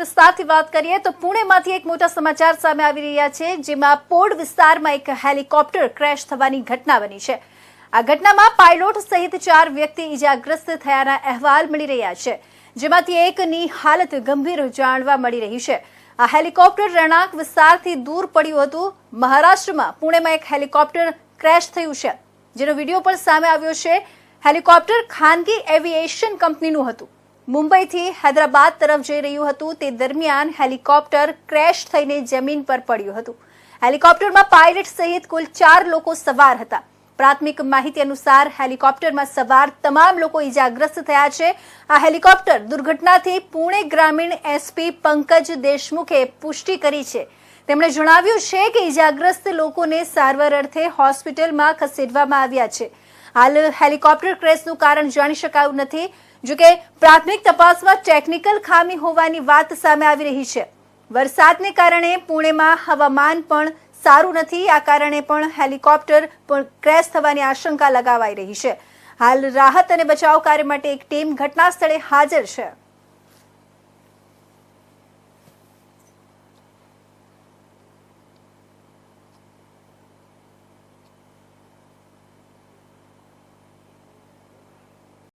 વિસ્તારથી વાત કરીએ તો પુણેમાંથી એક મોટા સમાચાર સામે આવી રહ્યા છે, જેમાં પોડ વિસ્તારમાં એક હેલિકોપ્ટર ક્રેશ થવાની ઘટના બની છે. આ ઘટનામાં પાયલોટ સહિત ચાર વ્યક્તિ ઇજાગ્રસ્ત થયાના અહેવાલ મળી રહ્યા છે, જેમાંથી એકની હાલત ગંભીર જાણવા મળી રહી છે. આ હેલિકોપ્ટર રહેણાંક વિસ્તારથી દૂર પડ્યું હતું. મહારાષ્ટ્રમાં પુણેમાં એક હેલિકોપ્ટર ક્રેશ થયું છે, જેનો વીડિયો પણ સામે આવ્યો છે. હેલિકોપ્ટર ખાનગી એવિએશન કંપનીનું હતું. મુંબઈથી હૈદરાબાદ તરફ જઈ રહ્યું હતું. તે દરમિયાન હેલિકોપ્ટર ક્રેશ થઈને જમીન પર પડ્યું હતું. હેલિકોપ્ટરમાં પાયલટ સહિત કુલ ચાર લોકો સવાર હતા. પ્રાથમિક માહિતી અનુસાર હેલિકોપ્ટરમાં સવાર તમામ લોકો ઇજાગ્રસ્ત થયા છે. આ હેલિકોપ્ટર દુર્ઘટનાથી પુણે ગ્રામીણ એસપી પંકજ દેશમુખે પુષ્ટિ કરી છે. તેમણે જણાવ્યું છે કે ઇજાગ્રસ્ત લોકોને સારવાર અર્થે હોસ્પિટલમાં ખસેડવામાં આવ્યા છે. હાલ હેલિકોપ્ટર ક્રેશનું કારણ જાણી શકાયું નથી. જોકે પ્રાથમિક તપાસમાં ટેકનિકલ ખામી હોવાની વાત સામે આવી રહી છે. વરસાદને કારણે પુણેમાં હવામાન પણ સારું નથી, આ કારણે પણ હેલિકોપ્ટર પણ ક્રેશ થવાની આશંકા લગાવાઈ રહી છે. હાલ રાહત અને બચાવ કાર્ય માટે એક ટીમ ઘટના સ્થળે હાજર છે.